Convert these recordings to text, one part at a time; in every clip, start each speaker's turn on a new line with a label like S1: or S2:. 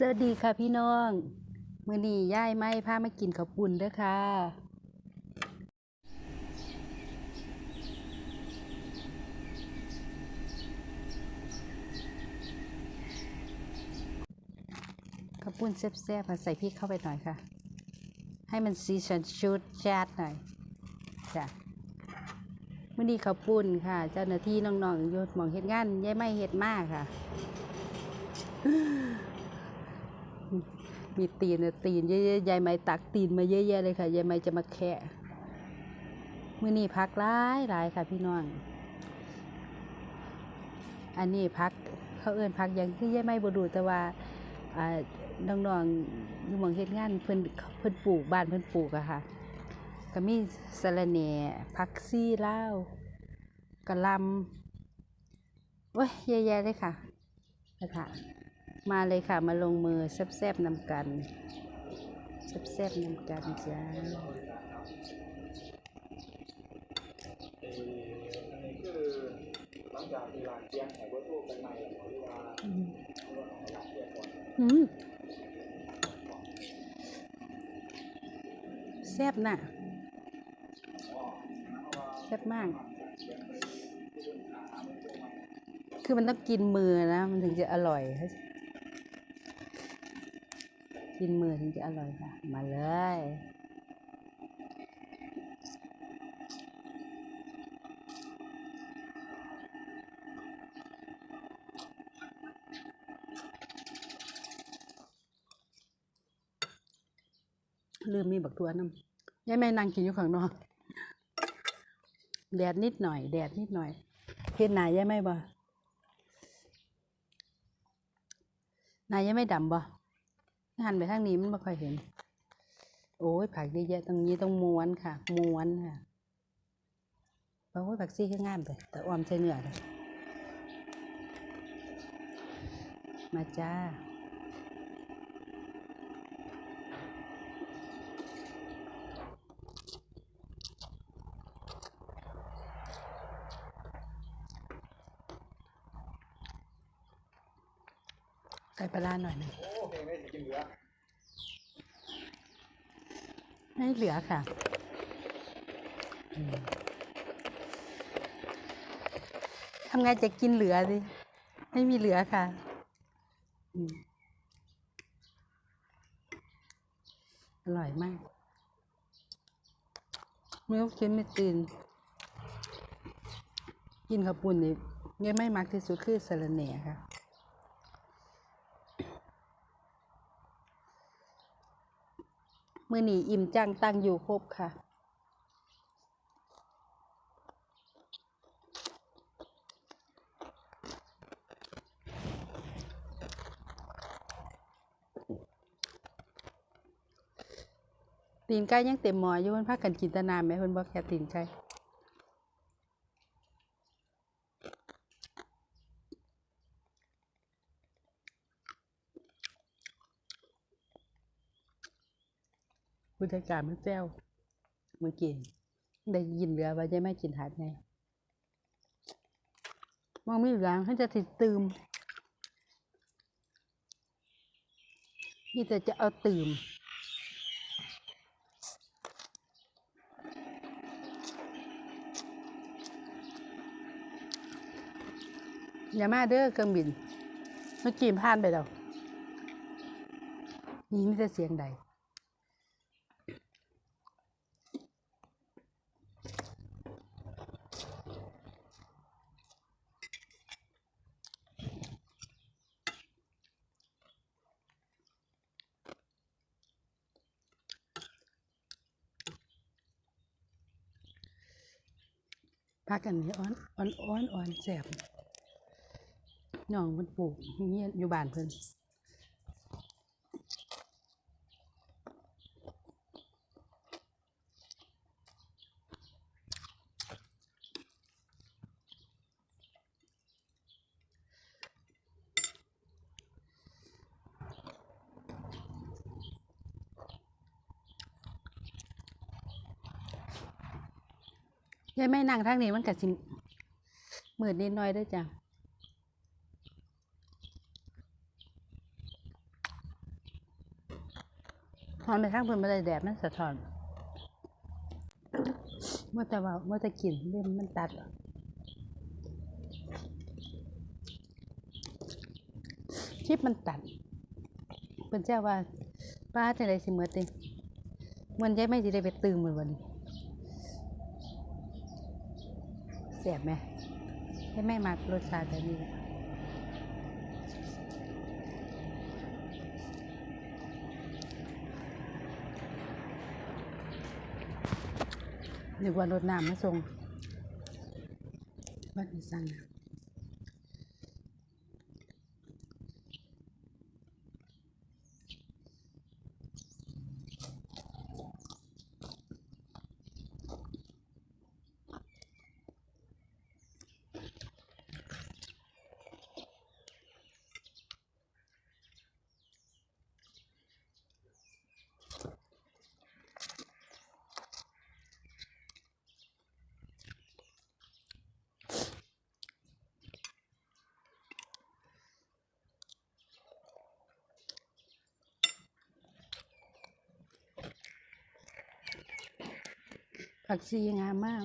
S1: สวัสดีค่ะพี่น้องมื้อนี้ย่ายไม่พามากินข้าวปุ้นเด้อค่ะ ข้าวปุ้นแซ่บๆค่ะใส่พริกเข้าไปหน่อยค่ะ ให้มันสีสันชุดจาดหน่อยจ้ะมื้อนี้ข้าวปุ้นค่ะ เจ้าหน้าที่น้องๆอยู่หมองเฮ็ดงานย่ายไม่เฮ็ดมากค่ะ มีตีนนะตีนเยอะๆยายไม่ตักตีนมาเยอะแยะเลยค่ะยายไม่จะมาแคะมื้อนี้พักหลายหลายค่ะพี่น้อง อันนี้พักเขาเอิ้นพักหยังคือยายไม่บ่รู้แต่ว่าน้องๆอยู่หม่องเฮ็ดงานเพิ่นเพิ่นปลูกบ้านเพิ่นปลูกอะค่ะก็มีสะระแหน่ผักชีลาวกะลำโอ้ยเยอะแยะเลยค่ะนะคะ มาเลยค่ะมาลงมือแซบๆนำกันแซบๆนำกันจ้า
S2: เอ่ออันนี้คือหลังจากที่ร้านเตียงแห่งวัตถุเป็นใหม่หรือว่า
S1: อืม
S2: เรื่องของร้านเตียงก่อน
S1: อืมแซบน่ะ
S2: อ๋อเพราะว่า
S1: แซบมาก คือมันต้องกินมือนะ มันถึงจะอร่อย กินมือถึงจะอร่อยค่ะ มาเลย ลืมมีบักตัวน้ำยายแม่นั่งกินอยู่ข้างนอก แดดนิดหน่อย แดดนิดหน่อยเห็นนายยายแม่บ่นายยายไม่ดำบ่ หันไปทางนี้มันไม่ค่อยเห็น โอ้ยผักเยอะแยะตรงนี้ต้องม้วนค่ะ ม้วนค่ะโอ้ยผักซี่ก็ง่ายไปแต่ออมใส่เนื้อเลยมาจ้าใส่ปลาหน่อยหนึ่ง
S2: กินเหลือ
S1: ไม่เหลือค่ะอืมทำไงจะกินเหลือดิไม่มีเหลือค่ะอืมอร่อยมากไม่ต้องกินไม่ตื่นกินข้าวปุ้นนี่ยังไม่มักที่สุดคือสะระแหน่ค่ะ มื่อนี้อิ่มจังตั้งอยู่ครบค่ะ ตีนไก่ยังเต็มหมออยู่มันพักกันกินตนานไหมเพิ่นบอกแค่ตีนไก่ ผู้จัดการมันแจ้วมื่อกี้ได้ยินเหลือว่าจะไม่กินหาดไงมองไม่เหลืองเขาจะติดตืมนี่แต่จะเอาตืมอย่ามาเด้อเครื่องบินเมื่อกี้ผ่านไปแล้วนี่มีแต่เสียงใด พักกันนี้อ่อนอ่อนอ่อนอ่อนแสบน้องมันปลูกเงียอยู่บ้านเพิ่น ยายไม่นั่งทางนี้มันก็สิมืดนิดหน่อยด้วยจ้ะหอนไปข้างเพิ่นมาได้แดดมันสะท้อน เมื่อแต่ว่าเมื่อแต่กินเล่มมันตัดคลิปมันตัดเพิ่นเจ้าว่าป้าจะได้สิเมื่อติมันยายไม่สิได้ไปตื่มเหมือนวันนี้เสียบไหมให้แม่มารสชาติแบบนี้แหละนึกว่ารดน้ำมาส่งวันนี้สั่งน้ำ ผักชีงามมาก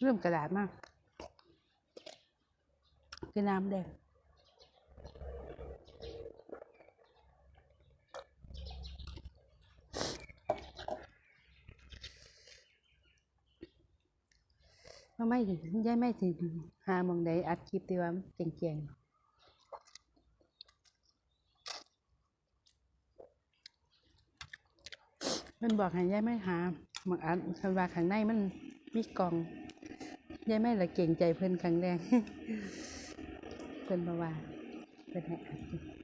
S1: เริ่มกระดาษมากกินน้ำแดงว่าไม่ถึงยายไม่ถึงหามองใดอัดคลิปที่ว่าเก่งๆมันบอกให้ยายไม่หาหมองอัดคันว่าข้างในมันมีกล่องยายไม่ละเก่งใจเพิ่อนครั้งแรกเพิ่อนบอกว่าเพิ่อนให้อัด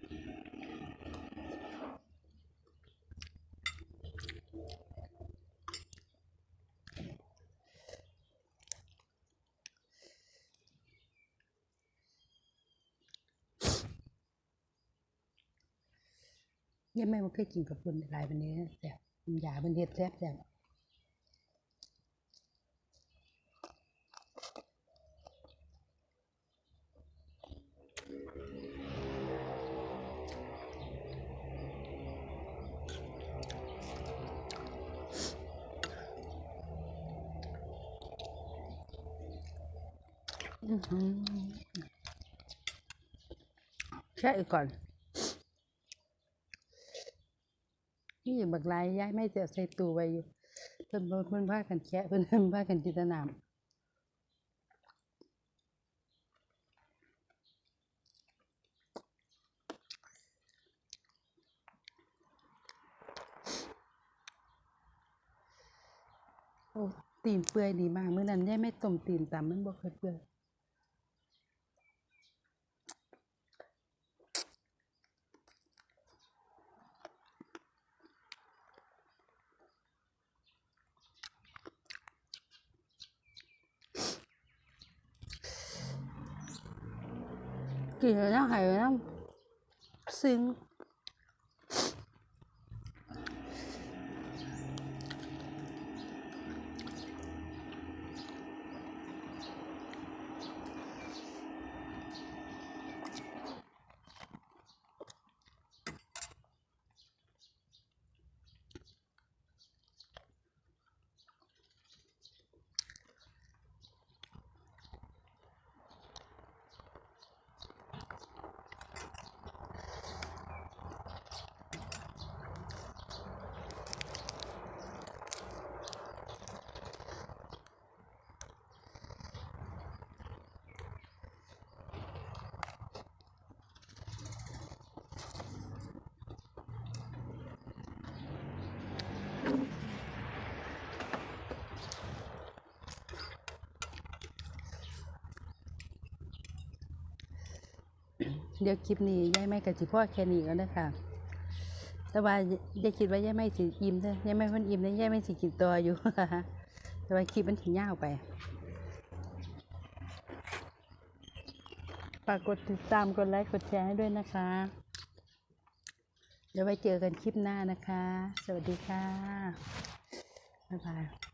S1: ยู่ยายไม่บ่เคยกินกับคนหลายวันนี้แต่บยาเพิ่นเฮ็ดแซ่บแซ่บอือหือแค่อีกก่อน บักลายย้ายไม่เจอใส่ตู้ไว้อยู่เพิ่นบ่เพิ่นพากันแคะเพิ่นเพิ่นพากันจินตนามโอ้ตีนเปื่อยดีมากเมื้อนั้นยายไม่ต้มตีนตำมันบ่เคยเปื่อย กินแล้ว ดี๋ยวคลิปนี้ยายไม่กับสิพ่อแค่นี้ก็นะคะแต่ว่าอย่าคิดว่ายายไม่สิอิ่มเด้อยายไม่คนอิ่มเด้อยายไม่สิกินตัวอยู่แต่ว่าคลิปมันถึงยาวไปฝากกดติดตามกดไลค์กดแชร์ให้ด้วยนะคะ เดี๋ยวไว้เจอกันคลิปหน้านะคะ สวัสดีค่ะบ๊ายบาย